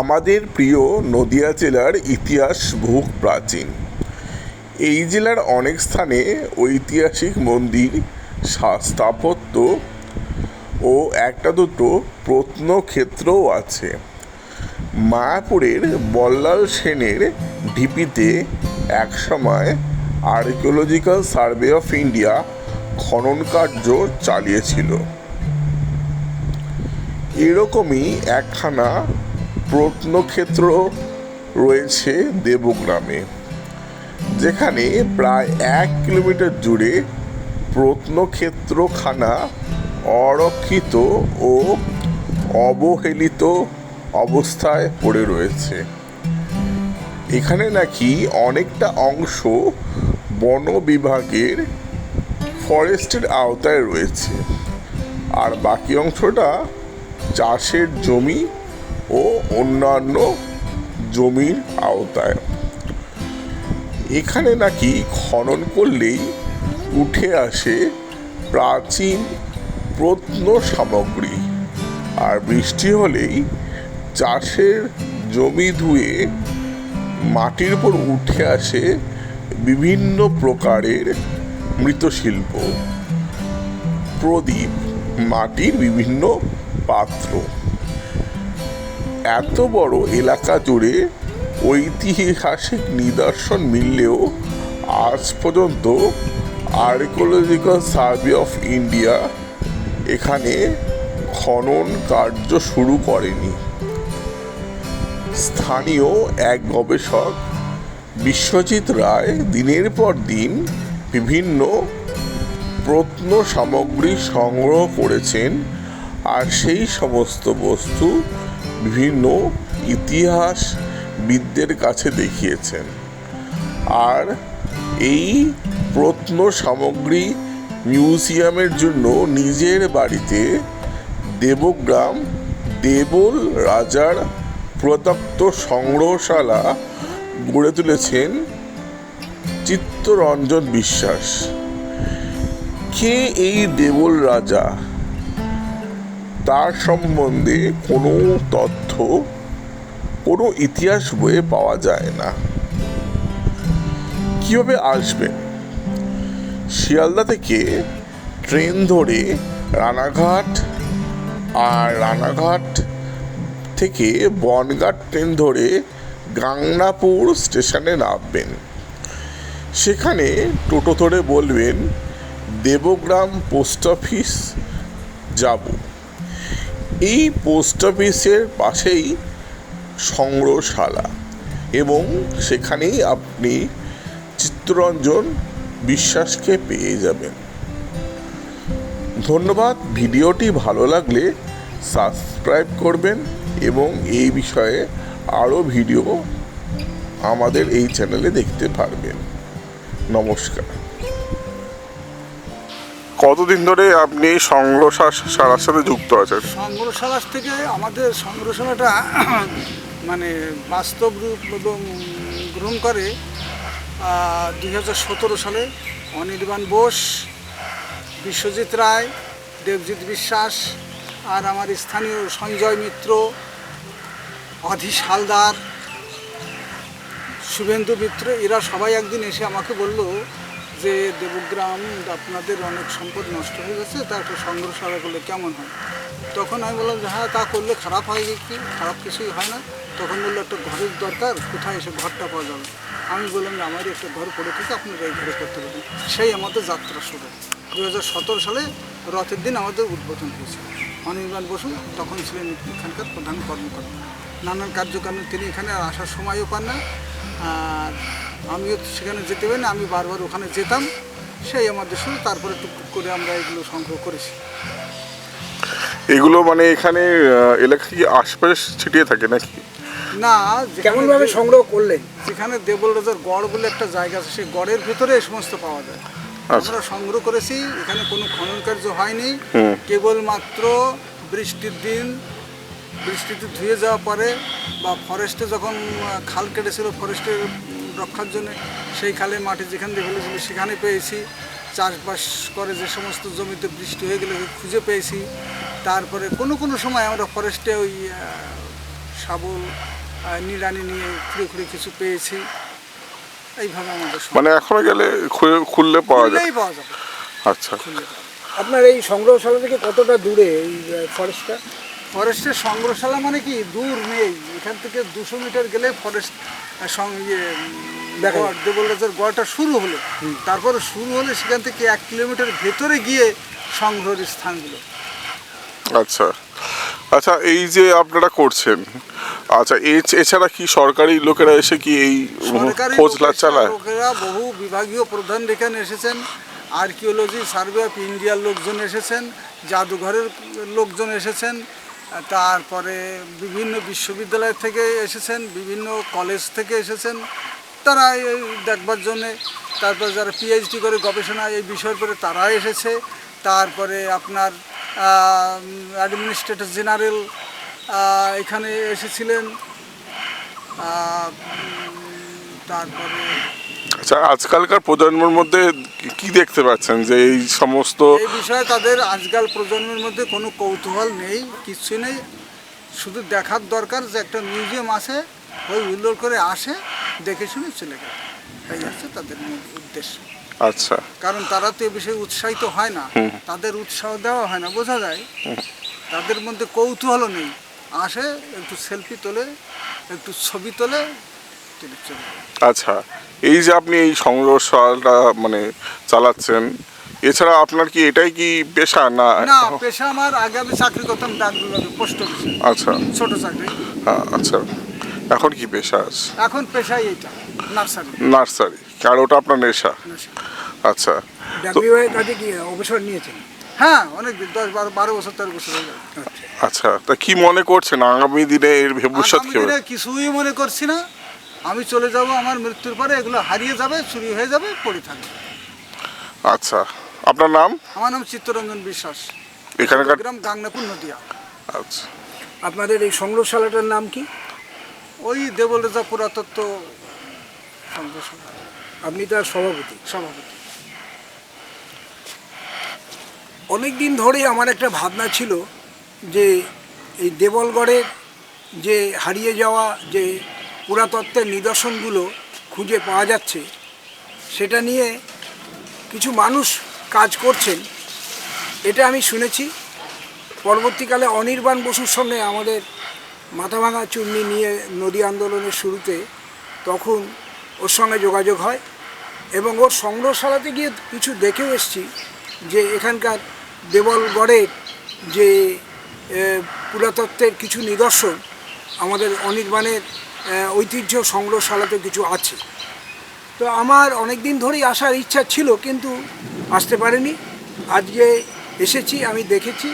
আমাদের প্রিয় নদিয়া জেলার ইতিহাস বহু প্রাচীন। এই জেলার অনেক স্থানে ঐতিহাসিক মন্দির, স্থাপত্য ও একটা দুটো প্রত্নক্ষেত্রও আছে। মায়াপুরের বল্লাল সেনের ঢিপিতে একসময় আর্কিওলজিক্যাল সার্ভে অফ ইন্ডিয়া খনন কার্য চালিয়েছিল। এরকমই একখানা প্রত্নক্ষেত্র রয়েছে দেবগ্রামে, যেখানে প্রায় এক কিলোমিটার জুড়ে প্রত্নক্ষেত্রখানা অরক্ষিত ও অবহেলিত অবস্থায় পড়ে রয়েছে। এখানে নাকি অনেকটা অংশ বন বিভাগের ফরেস্টের আওতায় রয়েছে, আর বাকি অংশটা চাষের জমি ও অন্যান্য জমির আওতায়। এখানে নাকি খনন করলেই উঠে আসে প্রাচীন প্রত্ন সামগ্রী। আর বৃষ্টি হলেই চাষের জমি ধুয়ে মাটির উপর উঠে আসে বিভিন্ন প্রকারের মৃৎশিল্প। প্রদীপ, মাটির বিভিন্ন পাত্র। এত বড় এলাকা জুড়ে ঐতিহাসিক নিদর্শন মিললেও আজ পর্যন্ত আর্কিওলজিক্যাল সার্ভে অফ ইন্ডিয়া এখানে খনন কার্য শুরু করেনি। স্থানীয় এক গবেষক বিশ্বজিৎ রায় দিনের পর দিন বিভিন্ন প্রত্ন সামগ্রী সংগ্রহ করেছেন আর সেই সমস্ত বস্তু বিভিন্ন ইতিহাস ইতিহাসবিদদের কাছে দেখিয়েছেন। আর এই প্রত্ন সামগ্রী মিউজিয়ামের জন্য নিজের বাড়িতে দেবগ্রাম দেবল রাজার প্রদত্ত সংগ্রহশালা গড়ে তুলেছেন চিত্তরঞ্জন বিশ্বাস। কে এই দেবল রাজা? তার সম্বন্ধে কোনো তথ্য, কোনো ইতিহাস বইয়ে পাওয়া যায় না। কীভাবে আসবেন শিয়ালদা থেকে ট্রেন ধরে রানাঘাট আর রানাঘাট থেকে বনগাঁ ট্রেন ধরে গাংনাপুর স্টেশনে নামবেন। সেখানে টোটো ধরে বলবেন, দেবগ্রাম পোস্ট অফিস যাব। এই পোস্ট অফিসের পাশেই সংগ্রহশালা এবং সেখানেই আপনি চিত্তরঞ্জন বিশ্বাসকে পেয়ে যাবেন। ধন্যবাদ, ভিডিওটি ভালো লাগলে সাবস্ক্রাইব করবেন এবং এই বিষয়ে আরও ভিডিও আমাদের এই চ্যানেলে দেখতে পারবেন। নমস্কার। কতদিন ধরে আপনি সংগ্রহশালার সাথে যুক্ত আছেন? সংগ্রহশালা থেকে আমাদের সংগ্রহশালাটা মানে বাস্তব রূপ এবং গ্রহণ করে দুই হাজার সতেরো সালে অনির্বাণ বোস, বিশ্বজিৎ রায়, দেবজিৎ বিশ্বাস আর আমার স্থানীয় সঞ্জয় মিত্র অধীশ হালদার, শুভেন্দু মিত্র, এরা সবাই একদিন এসে আমাকে বলল যে দেবগ্রাম আপনাদের অনেক সম্পদ নষ্ট হয়ে গেছে তা একটু সংগ্রহশালা করলে কেমন হয়? তখন আমি বললাম যে হ্যাঁ তা করলে খারাপ হয় কি? খারাপ কিছুই হয় না। তখন বলল, একটা ঘরের দরকার, কোথায় এসে ঘরটা পাওয়া যাবে? আমি বললাম যে আমার একটা ঘর পড়ে থেকে, আপনারা এই ঘরে করতে পারেন সেই আমাদের যাত্রা শুরু। দু হাজার সতেরো সালে রথের দিন আমাদের উদ্বোধন হয়েছে। অনির্বাণ বসু তখন ছিলেন এখানকার প্রধান কর্মকর্তা। নানান কার্যক্রমে তিনি এখানে আসার সময়ও পান না। আর আমিও সেখানে যেতে পারি না আমি বারবার ওখানে যেতাম সেই আমাদের শুরু তারপরে টুকটুক করে আমরা এগুলো সংগ্রহ করেছি এগুলো মানে এখানে এলাকা কি আশপাশে ছিটিয়ে থাকে নাকি না যেখানে কেমন ভাবে সংগ্রহ করলেন যেখানে দেবল রাজার গড় বলে একটা জায়গা আছে সেই গড়ের ভেতরে এই সমস্ত পাওয়া যায় আচ্ছা। আমরা সংগ্রহ করেছি এখানে কোনো খনন কার্য হয়নি। কেবলমাত্র বৃষ্টির দিন বৃষ্টিতে ধুয়ে যাওয়া পরে বা ফরেস্টে যখন খাল কেটেছিল ফরেস্টের রক্ষার জন্য সেই খালে মাটি যেখান দিয়ে ফেলেছিল সেখানে পেয়েছি। চাষবাস করে যে সমস্ত জমিতে বৃষ্টি হয়ে গেলে খুঁজে পেয়েছি। তারপরে কোনো কোনো সময় আমরা ফরেস্টে ওই শাবল নিড়ানি নিয়ে খুঁড়ে খুঁড়ে কিছু পেয়েছি। এইভাবে আমাদের মানে এখনও গেলে খুললে পাওয়া যায়। পাওয়া যাবে। আচ্ছা। আপনার এই সংগ্রহশালা থেকে কতটা দূরে এই ফরেস্টটা ফরেস্টের সংগ্রহশালা মানে কি? দূর নেই। এখান থেকে দুশো মিটার গেলে ফরেস্ট আহ, সং- দেখা গড় দেবলরাজের গড়টা শুরু হলো তারপরে শুরু হলে সেখান থেকে এক কিলোমিটার ভেতরে গিয়ে সংগ্রহের স্থানগুলো। আচ্ছা। আচ্ছা এই যে আপনারা করছেন আচ্ছা এ- এছাড়া কি সরকারি লোকেরা এসে কি এই খোঁজ চালায় লোকেরা বহু বিভাগীয় প্রধান এখানে এসেছেন। আর্কিওলজি সার্ভে অফ ইন্ডিয়ার লোকজন এসেছেন জাদুঘরের লোকজন এসেছেন তারপরে বিভিন্ন বিশ্ববিদ্যালয় থেকে এসেছেন, বিভিন্ন কলেজ থেকে এসেছেন। তারা এই দেখবার জন্যে, তারপর যারা পিএইচডি করে গবেষণা এই বিষয়ের উপরে তারা এসেছে। তারপরে আপনার অ্যাডমিনিস্ট্রেটর জেনারেল এখানে এসেছিলেন। তারপরে আচ্ছা আজকালকার প্রজন্মের মধ্যে কি- দেখতে পাচ্ছেন? যে এই সমস্ত এই বিষয়ে তাদের আজকাল প্রজন্মের মধ্যে কোনো কৌতূহল নেই কিচ্ছু নেই। শুধু দেখার দরকার যে একটা মিউজিয়াম আছে ওই উল্লোর করে আসে দেখে শুনে চলে গেল। এই হচ্ছে তাদের মূল উদ্দেশ্য। আচ্ছা। কারণ তারা তো এ বিষয়ে উৎসাহিত হয় না। তাদের উৎসাহ দেওয়া হয় না বোঝা যায়। তাদের মধ্যে কৌতূহলও নেই। আসে একটু সেলফি তোলে একটু ছবি তোলে। আচ্ছা এই যে আপনি এই সংগ্রহশালাটা মানে চালাচ্ছেন এছাড়া আপনার কি এটাই কি পেশা না না পেশা আমার আগে আমি চাকরি করতাম ডাক বিভাগে পোস্ট অফিসে। আচ্ছা। ছোট চাকরি। হ্যাঁ, আচ্ছা। এখন কি পেশা আছে? এখন পেশাই এইটা নার্সারি। নার্সারি আর ওটা আপনার নেশা? আচ্ছা ডাক বিভাগের কাছে কি অবসর নিয়েছেন? হ্যাঁ অনেক দিন দশ বারো বারো বছর তেরো বছর হয়ে গেল। আচ্ছা তা কি মনে করছেন আগামী দিনে এর ভবিষ্যৎ কি কিছুই মনে করছি না। আমি চলে যাব আমার মৃত্যুর পরে এগুলো হারিয়ে যাবে চুরি হয়ে যাবে পড়ে থাকবে। আচ্ছা আপনার নাম? আমার নাম চিত্তরঞ্জন বিশ্বাস। এখানকার গ্রাম গাংনাপুর নদিয়া। আচ্ছা। আপনাদের এই সংগ্রহশালাটার নাম কি? ওই দেবলরেজা পুরাতত্ত্ব সংগ্রহশালা। আপনি তার সভাপতি সভাপতি। অনেক দিন ধরেই আমার একটা ভাবনা ছিল যে এই দেবলগড়ের যে হারিয়ে যাওয়া যে পুরাতত্ত্বের নিদর্শনগুলো খুঁজে পাওয়া যাচ্ছে। সেটা নিয়ে কিছু মানুষ কাজ করছেন। এটা আমি শুনেছি। পরবর্তীকালে অনির্বাণ বসুর সঙ্গে আমাদের মাথাভাঙা চূর্ণি নিয়ে নদী আন্দোলনের শুরুতে তখন ওর সঙ্গে যোগাযোগ হয় এবং ওর সংগ্রহশালাতে গিয়ে কিছু দেখেও এসেছি যে এখানকার দেবলগড়ের যে পুরাতত্ত্বের কিছু নিদর্শন আমাদের অনির্বাণের ঐতিহ্য সংগ্রহশালাতে কিছু আছে। তো আমার অনেক দিন ধরেই আসার ইচ্ছা ছিল, কিন্তু আসতে পারিনি। আজকে এসেছি, আমি দেখেছি।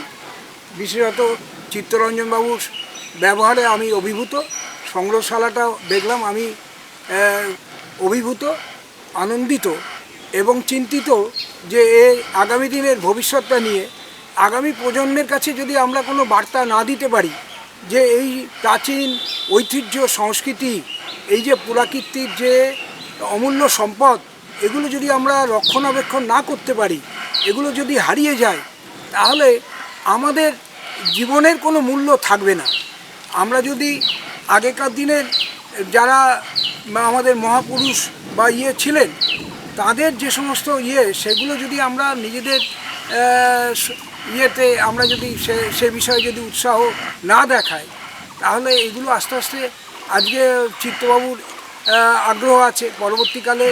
বিশেষত চিত্তরঞ্জনবাবুর ব্যবহারে আমি অভিভূত। সংগ্রহশালাটাও দেখলাম, আমি অভিভূত, আনন্দিত এবং চিন্তিত যে এ আগামী দিনের ভবিষ্যৎটা নিয়ে। আগামী প্রজন্মের কাছে যদি আমরা কোনো বার্তা না দিতে পারি যে এই প্রাচীন ঐতিহ্য, সংস্কৃতি, এই যে পুরাকীর্তির যে অমূল্য সম্পদ, এগুলো যদি আমরা রক্ষণাবেক্ষণ না করতে পারি, এগুলো যদি হারিয়ে যায়, তাহলে আমাদের জীবনের কোনো মূল্য থাকবে না। আমরা যদি আগেকার দিনের যারা আমাদের মহাপুরুষ বা ইয়ে ছিলেন, তাদের যে সমস্ত ইয়ে সেগুলো যদি আমরা নিজেদের ইয়েতে আমরা যদি সে সে বিষয়ে যদি উৎসাহ না দেখাই, তাহলে এগুলো আস্তে আস্তে আজকে চিত্তবাবুর আগ্রহ আছে। পরবর্তীকালে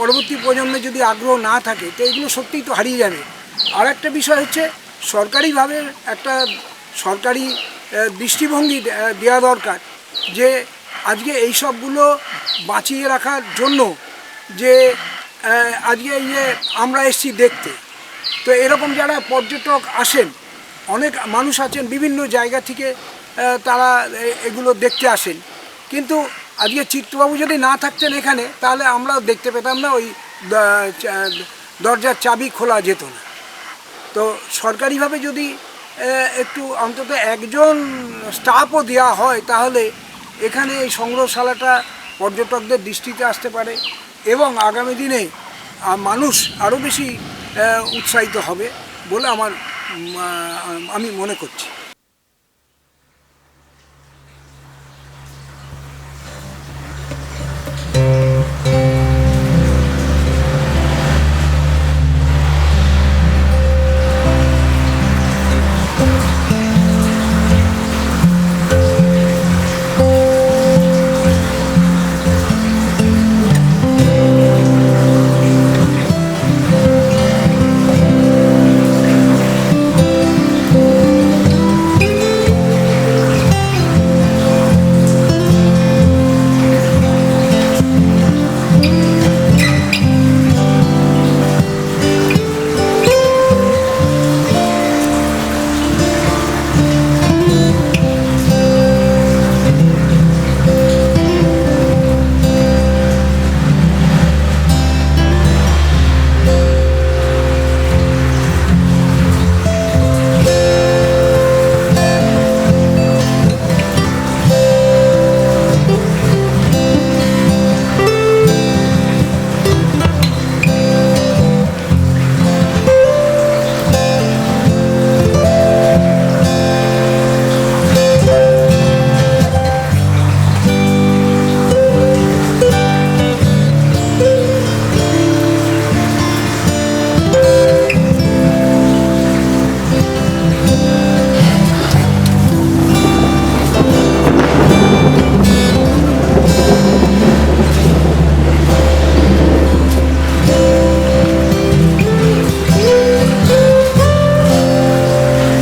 পরবর্তী প্রজন্মে যদি আগ্রহ না থাকে, তো এগুলো সত্যিই তো হারিয়ে যাবে। আর একটা বিষয় হচ্ছে, সরকারিভাবে একটা সরকারি দৃষ্টিভঙ্গি দেওয়া দরকার যে, আজকে এই সবগুলো বাঁচিয়ে রাখার জন্য যে আজকে এই যে আমরা এসছি দেখতে তো এরকম যারা পর্যটক আসেন, অনেক মানুষ আছেন, বিভিন্ন জায়গা থেকে তারা এগুলো দেখতে আসেন। কিন্তু আজকে চিত্রবাবু যদি না থাকতেন এখানে, তাহলে আমরাও দেখতে পেতাম না, ওই দরজার চাবি খোলা যেত না। তো সরকারিভাবে যদি একটু অন্তত একজন স্টাফও দেওয়া হয়, তাহলে এখানে এই সংগ্রহশালাটা পর্যটকদের দৃষ্টিতে আসতে পারে এবং আগামী দিনে মানুষ আরও বেশি উৎসাহিত হবে বলে আমার আমি মনে করছি।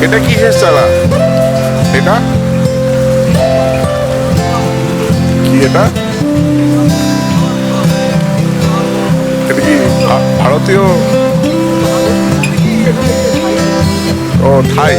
এটা কিসের চালা? এটা? কি এটা? এটা কি ভারতীয়? ও থাই।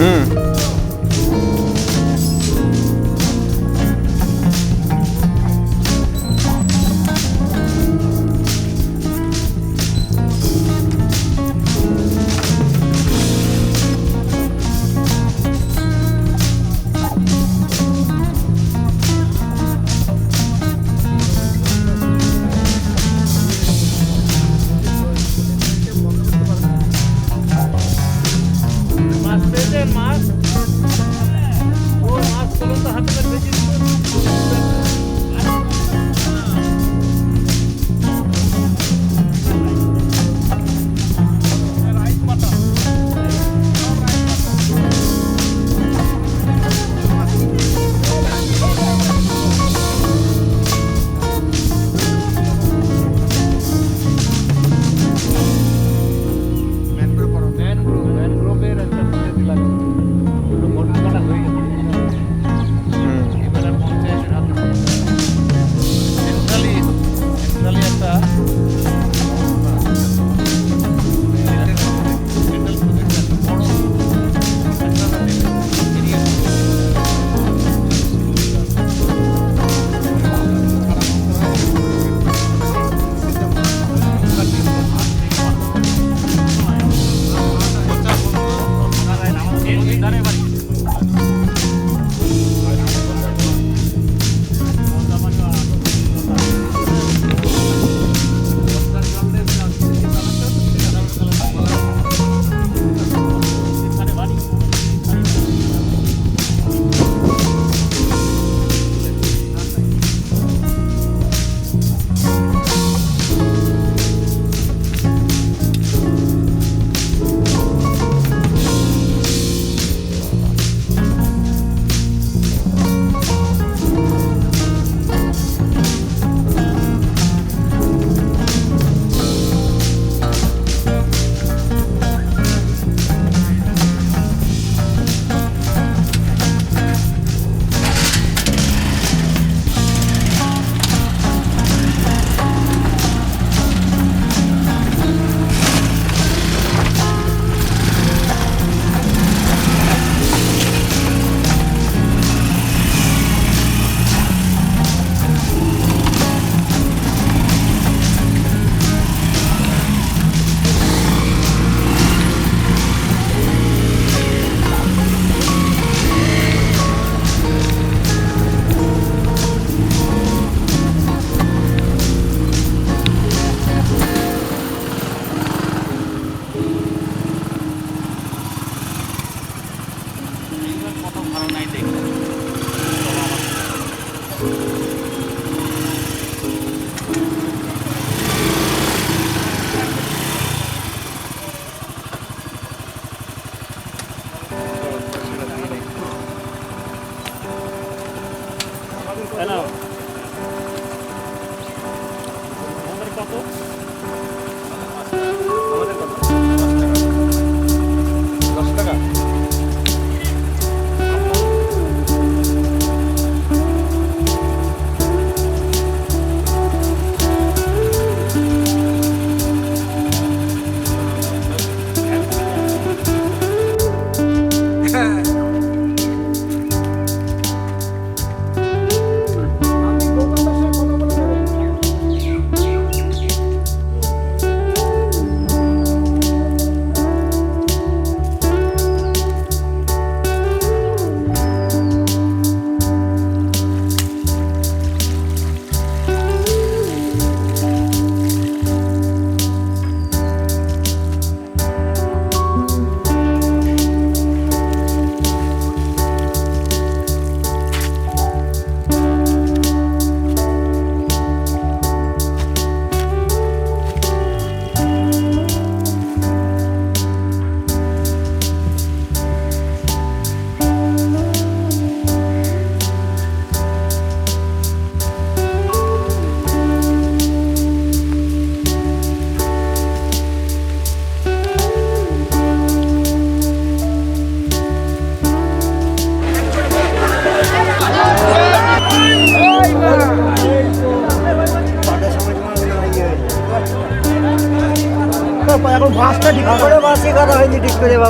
Mm.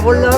가볼래?